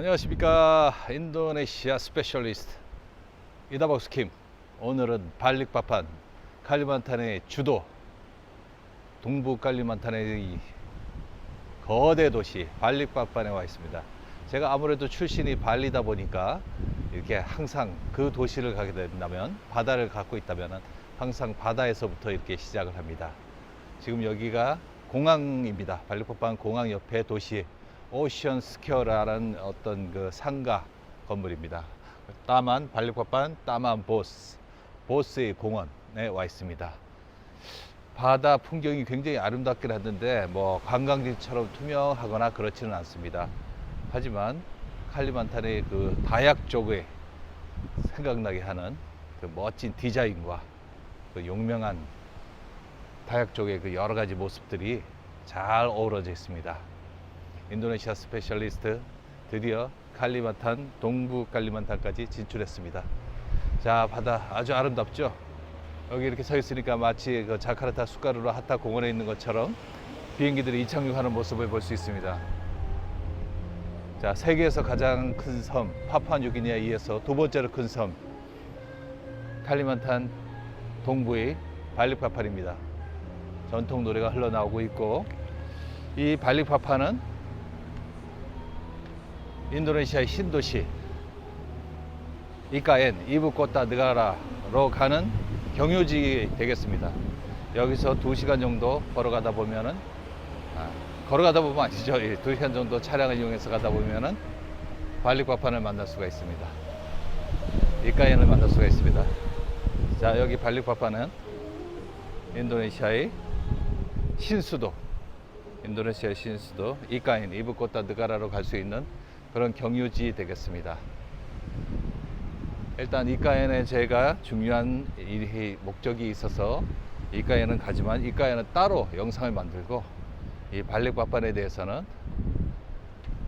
안녕하십니까. 인도네시아 스페셜리스트 이다박스 킴 오늘은 발릭바판 칼리만탄의 주도 동부 칼리만탄의 이 거대 도시 발릭바판에 와 있습니다. 제가 아무래도 출신이 발리다 보니까 이렇게 항상 그 도시를 가게 된다면 바다를 갖고 있다면 항상 바다에서부터 이렇게 시작을 합니다. 지금 여기가 공항입니다. 발릭바판 공항 옆에 도시 오션 스퀘어라는 어떤 그 상가 건물입니다. 따만 발리과반 따만 보스 보스의 공원에 와 있습니다. 바다 풍경이 굉장히 아름답긴 하던데 뭐 관광지처럼 투명하거나 그렇지는 않습니다. 하지만 칼리만탄의 그 다약 쪽에 생각나게 하는 그 멋진 디자인과 그 용맹한 다약 쪽의 그 여러 가지 모습들이 잘 어우러져 있습니다. 인도네시아 스페셜리스트 드디어 칼리만탄 동부 칼리만탄까지 진출했습니다. 자 바다 아주 아름답죠. 여기 이렇게 서 있으니까 마치 그 자카르타 수카루로 하타 공원에 있는 것처럼 비행기들이 이착륙하는 모습을 볼 수 있습니다. 자 세계에서 가장 큰 섬 파푸아뉴기니아에 이어서 두 번째로 큰 섬 칼리만탄 동부의 발리파판입니다. 전통 노래가 흘러나오고 있고 이 발리파파는 인도네시아의 신도시 이카엔 이브코타 느가라로 가는 경유지 되겠습니다. 여기서 2시간 정도 걸어가다 보면은 아, 걸어가다 보면 아니죠. 2시간 정도 차량을 이용해서 가다 보면은 발리과판을 만날 수가 있습니다. 이카엔을 만날 수가 있습니다. 자, 여기 발리과판은 인도네시아의 신수도 인도네시아 신수도 이카인 이브코타 느가라로 갈 수 있는 그런 경유지 되겠습니다. 일단 이카엔에 제가 중요한 이 목적이 있어서 이카엔은 가지만 이카엔은 따로 영상을 만들고 이 발릭바판에 대해서는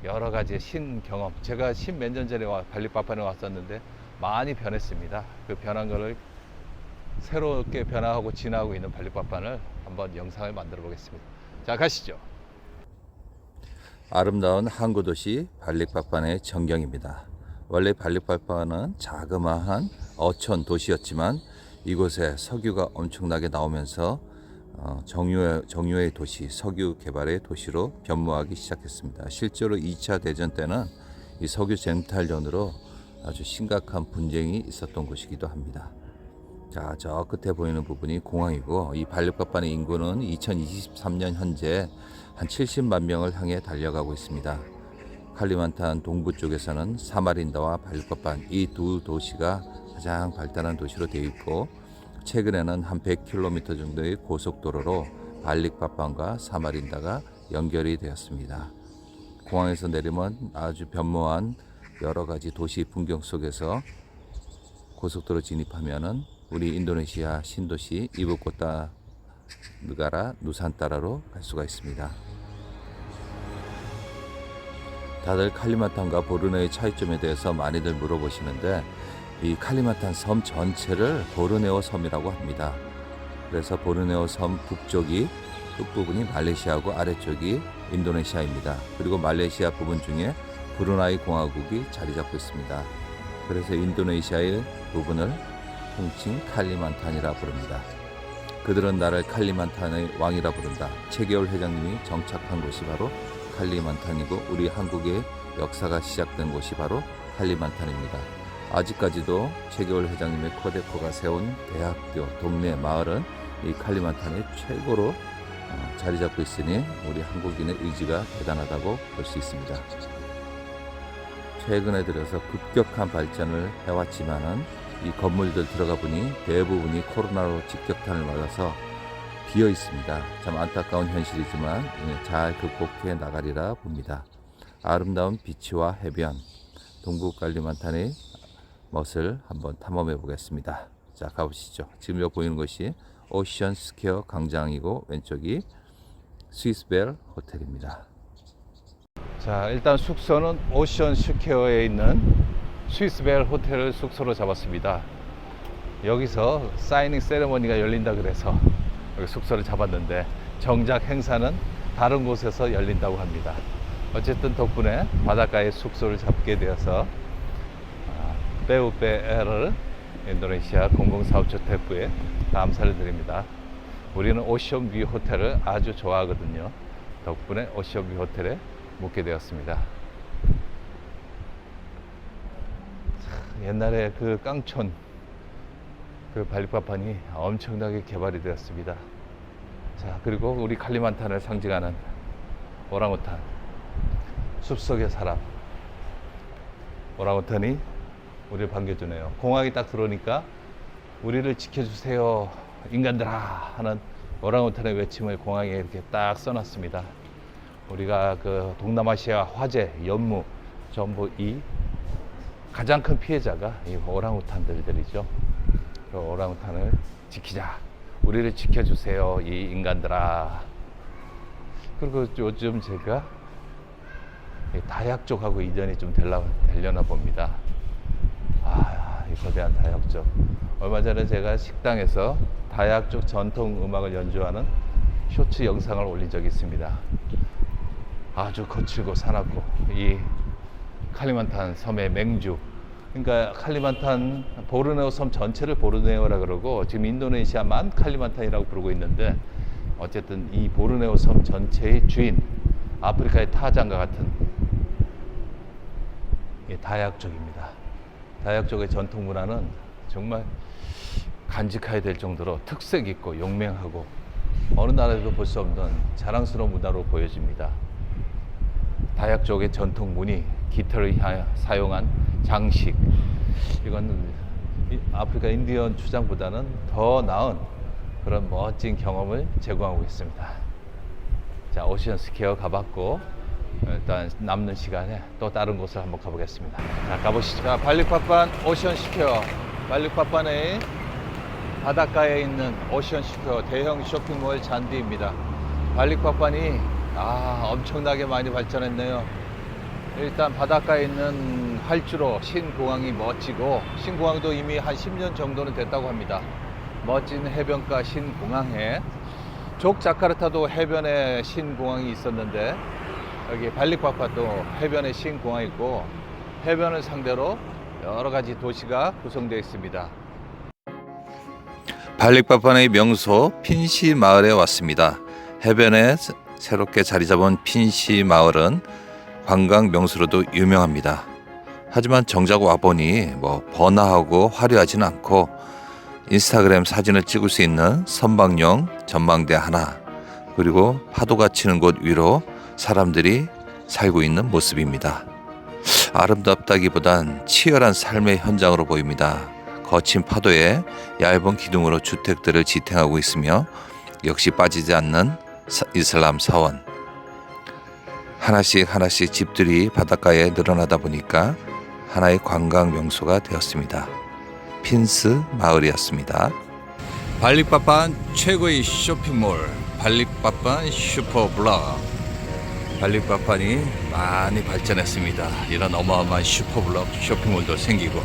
여러 가지 신 경험 제가 십 몇 년 전에 와- 발릭바판에 왔었는데 많이 변했습니다. 그 변한 거를 새롭게 변화하고 진화하고 있는 발릭바판을 한번 영상을 만들어 보겠습니다. 자 가시죠. 아름다운 항구 도시 발릭바판의 전경입니다. 원래 발릭바판은 자그마한 어촌 도시였지만 이곳에 석유가 엄청나게 나오면서 어, 정유의, 정유의 도시, 석유 개발의 도시로 변모하기 시작했습니다. 실제로 2차 대전 때는 이 석유 쟁탈전으로 아주 심각한 분쟁이 있었던 곳이기도 합니다. 자, 저 끝에 보이는 부분이 공항이고 이 발리바판의 인구는 2023년 현재 한 70만 명을 향해 달려가고 있습니다. 칼리만탄 동부 쪽에서는 사마린다와 발리바판 이 두 도시가 가장 발달한 도시로 되어 있고 최근에는 한 100km 정도의 고속도로로 발릭바판과 사마린다가 연결이 되었습니다. 공항에서 내리면 아주 변모한 여러 가지 도시 풍경 속에서 고속도로 진입하면은 우리 인도네시아 신도시 이부코타 느가라 누산따라로 갈 수가 있습니다. 다들 칼리만탄과 보르네오의 차이점에 대해서 많이들 물어보시는데 이 칼리만탄 섬 전체를 보르네오 섬이라고 합니다. 그래서 보르네오 섬 북쪽이 끝부분이 말레이시아고 아래쪽이 인도네시아입니다. 그리고 말레이시아 부분 중에 브루나이 공화국이 자리 잡고 있습니다. 그래서 인도네시아의 부분을 통칭 칼리만탄이라 부릅니다. 그들은 나를 칼리만탄의 왕이라 부른다. 최계월 회장님이 정착한 곳이 바로 칼리만탄이고 우리 한국의 역사가 시작된 곳이 바로 칼리만탄입니다. 아직까지도 최계월 회장님의 코데코가 세운 대학교, 동네, 마을은 이 칼리만탄의 최고로 어, 자리 잡고 있으니 우리 한국인의 의지가 대단하다고 볼 수 있습니다. 최근에 들어서 급격한 발전을 해왔지만은 이 건물들 들어가 보니 대부분이 코로나로 직격탄을 맞아서 비어 있습니다. 참 안타까운 현실이지만 예, 잘 극복해 나가리라 봅니다. 아름다운 비치와 해변, 동부 깔리만탄의 멋을 한번 탐험해 보겠습니다. 자, 가보시죠. 지금 여기 보이는 것이 오션 스퀘어 광장이고 왼쪽이 스위스벨 호텔입니다. 자, 일단 숙소는 오션 슈케어에 있는 스위스벨 호텔을 숙소로 잡았습니다. 여기서 사이닝 세레머니가 열린다 그래서 여기 숙소를 잡았는데 정작 행사는 다른 곳에서 열린다고 합니다. 어쨌든 덕분에 바닷가에 숙소를 잡게 되어서 아, 빼우빼를 인도네시아 공공사업주택부에 감사를 드립니다. 우리는 오션뷰 호텔을 아주 좋아하거든요. 덕분에 오션뷰 호텔에 묵게 되었습니다. 참, 옛날에 그 깡촌 그 발리파판이 엄청나게 개발이 되었습니다. 자 그리고 우리 칼리만탄을 상징하는 오랑우탄 숲속의 사람 오랑우탄이 우리를 반겨주네요. 공항에 딱 들어오니까 우리를 지켜주세요 인간들아 하는 오랑우탄의 외침을 공항에 이렇게 딱 써놨습니다. 우리가 그 동남아시아 화재 연무 전부 이 가장 큰 피해자가 이 오랑우탄들이죠. 그 오랑우탄을 지키자. 우리를 지켜주세요 이 인간들아. 그리고 요즘 제가 이 다약 쪽하고 이전이 좀 될라, 되려나 봅니다. 아, 이 거대한 다약 쪽. 얼마 전에 제가 식당에서 다약 쪽 전통 음악을 연주하는 쇼츠 영상을 올린 적이 있습니다. 아주 거칠고 사납고 이 칼리만탄 섬의 맹주. 그러니까 칼리만탄 보르네오 섬 전체를 보르네오라 그러고 지금 인도네시아만 칼리만탄이라고 부르고 있는데 어쨌든 이 보르네오 섬 전체의 주인 아프리카의 타장과 같은 이 다약족입니다. 다약족의 전통 문화는 정말 간직해야 될 정도로 특색 있고 용맹하고 어느 나라에도 볼 수 없는 자랑스러운 문화로 보여집니다. 다약족의 전통 무늬, 하- 사용한 장식 이건 이- 아프리카 인디언 추장보다는 더 나은 그런 멋진 경험을 제공하고 있습니다. 자 오션 스퀘어 가봤고 일단 남는 시간에 또 다른 곳을 한번 가보겠습니다. 자 가보시죠. 자 발리파판 오션 스퀘어 발리파판의 바닷가에 있는 오션 스퀘어 대형 쇼핑몰 잔디입니다. 발리파판이 아 엄청나게 많이 발전했네요. 일단 바닷가에 있는 활주로 신공항이 멋지고 신공항도 이미 한 10년 정도는 됐다고 합니다. 멋진 해변가 신공항에 족 자카르타도 해변에 신공항이 있었는데 여기 발리파파도 해변에 신공항이 있고 해변을 상대로 여러 가지 도시가 구성되어 있습니다. 발릭바판의 명소 핀시 마을에 왔습니다. 해변에 새- 새롭게 자리 잡은 핀시 마을은 관광 명소로도 유명합니다. 하지만 정작 와보니 뭐 번화하고 화려하진 않고 인스타그램 사진을 찍을 수 있는 선박용 전망대 하나 그리고 파도가 치는 곳 위로 사람들이 살고 있는 모습입니다. 아름답다기보단 치열한 삶의 현장으로 보입니다. 거친 파도에 얇은 기둥으로 주택들을 지탱하고 있으며 역시 빠지지 않는 사- 이슬람 사원. 하나씩 하나씩 집들이 바닷가에 늘어나다 보니까 하나의 관광 명소가 되었습니다. 핀스 마을이었습니다. 발릭바판 최고의 쇼핑몰 발릭바판 슈퍼블럭 발릭바판이 많이 발전했습니다. 이런 어마어마한 슈퍼블럭 쇼핑몰도 생기고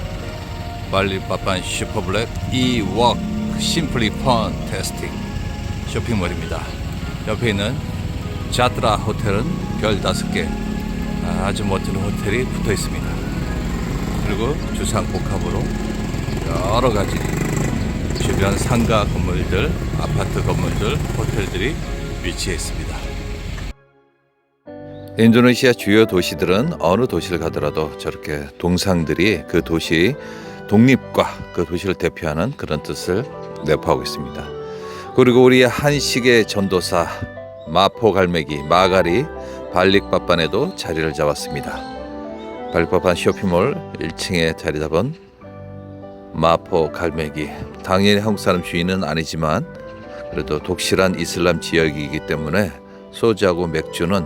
발리바판 슈퍼블랙 이웍 심플리 펀테스틱 쇼핑몰입니다. 옆에 있는 자트라 호텔은 별 다섯 개 아주 멋진 호텔이 붙어 있습니다. 그리고 주상 복합으로 여러 가지 주변 상가 건물들, 아파트 건물들, 호텔들이 위치해 있습니다. 인도네시아 주요 도시들은 어느 도시를 가더라도 저렇게 동상들이 그 도시 독립과 그 도시를 대표하는 그런 뜻을 내포하고 있습니다. 그리고 우리의 한식의 전도사 마포 갈매기 마가리 발릭바판에도 자리를 잡았습니다. 발릭바판 쇼핑몰 1층에 자리 잡은 마포 갈매기 당연히 한국 사람 주인은 아니지만 그래도 독실한 이슬람 지역이기 때문에 소주하고 맥주는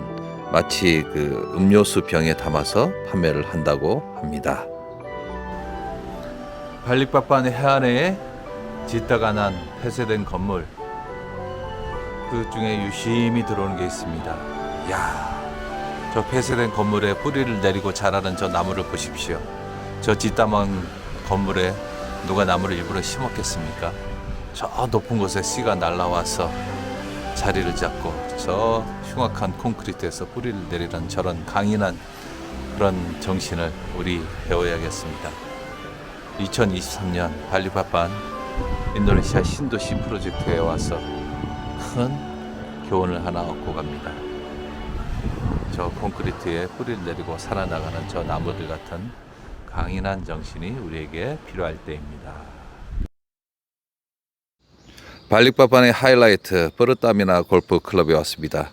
마치 그 음료수 병에 담아서 판매를 한다고 합니다. 발릭바판 해안에 짓다가 난 폐쇄된 건물 그 중에 유심히 들어오는 게 있습니다. 야, 저 폐쇄된 건물에 뿌리를 내리고 자라는 저 나무를 보십시오. 저 뒷담한 건물에 누가 나무를 일부러 심었겠습니까? 저 높은 곳에 씨가 날라와서 자리를 잡고 저 흉악한 콘크리트에서 뿌리를 내리는 저런 강인한 그런 정신을 우리 배워야겠습니다. 2023년 발리바판 인도네시아 신도시 프로젝트에 와서 큰 교훈을 하나 얻고 갑니다. 저 콘크리트에 뿌리를 내리고 살아나가는 저 나무들 같은 강인한 정신이 우리에게 필요할 때입니다. 발릭바판의 하이라이트 버릇다미나 골프 클럽에 왔습니다.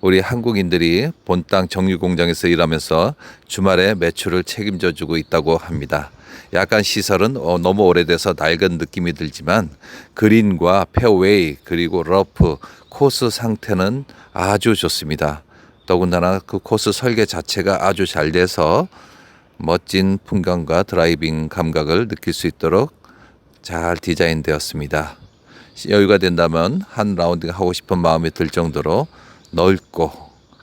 우리 한국인들이 본 땅 정유 공장에서 일하면서 주말에 매출을 책임져 주고 있다고 합니다. 약간 시설은 어, 너무 오래돼서 낡은 느낌이 들지만 그린과 페어웨이 그리고 러프 코스 상태는 아주 좋습니다. 더군다나 그 코스 설계 자체가 아주 잘 돼서 멋진 풍경과 드라이빙 감각을 느낄 수 있도록 잘 디자인되었습니다. 여유가 된다면 한 라운딩 하고 싶은 마음이 들 정도로 넓고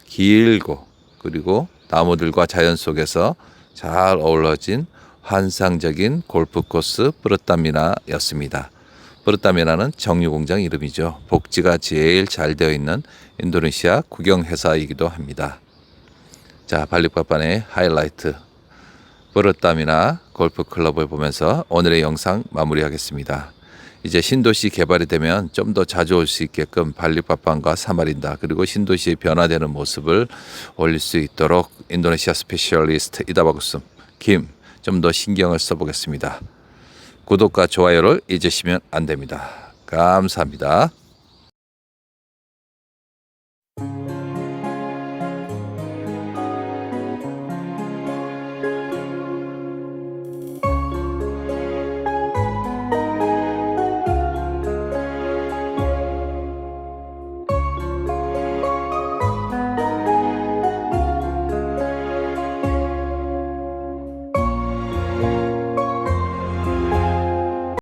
길고 그리고 나무들과 자연 속에서 잘 어우러진 환상적인 골프 코스 뿌르타미나였습니다. 뿌르타미나는 정유 공장 이름이죠. 복지가 제일 잘 되어 있는 인도네시아 국영 회사이기도 합니다. 자, 발리빠판의 하이라이트 뿌르타미나 골프 클럽을 보면서 오늘의 영상 마무리하겠습니다. 이제 신도시 개발이 되면 좀 더 자주 올 수 있게끔 발리빠판과 사마린다 그리고 신도시의 변화되는 모습을 올릴 수 있도록 인도네시아 스페셜리스트 이다바구스 김 좀 더 신경을 써보겠습니다. 구독과 좋아요를 잊으시면 안 됩니다. 감사합니다.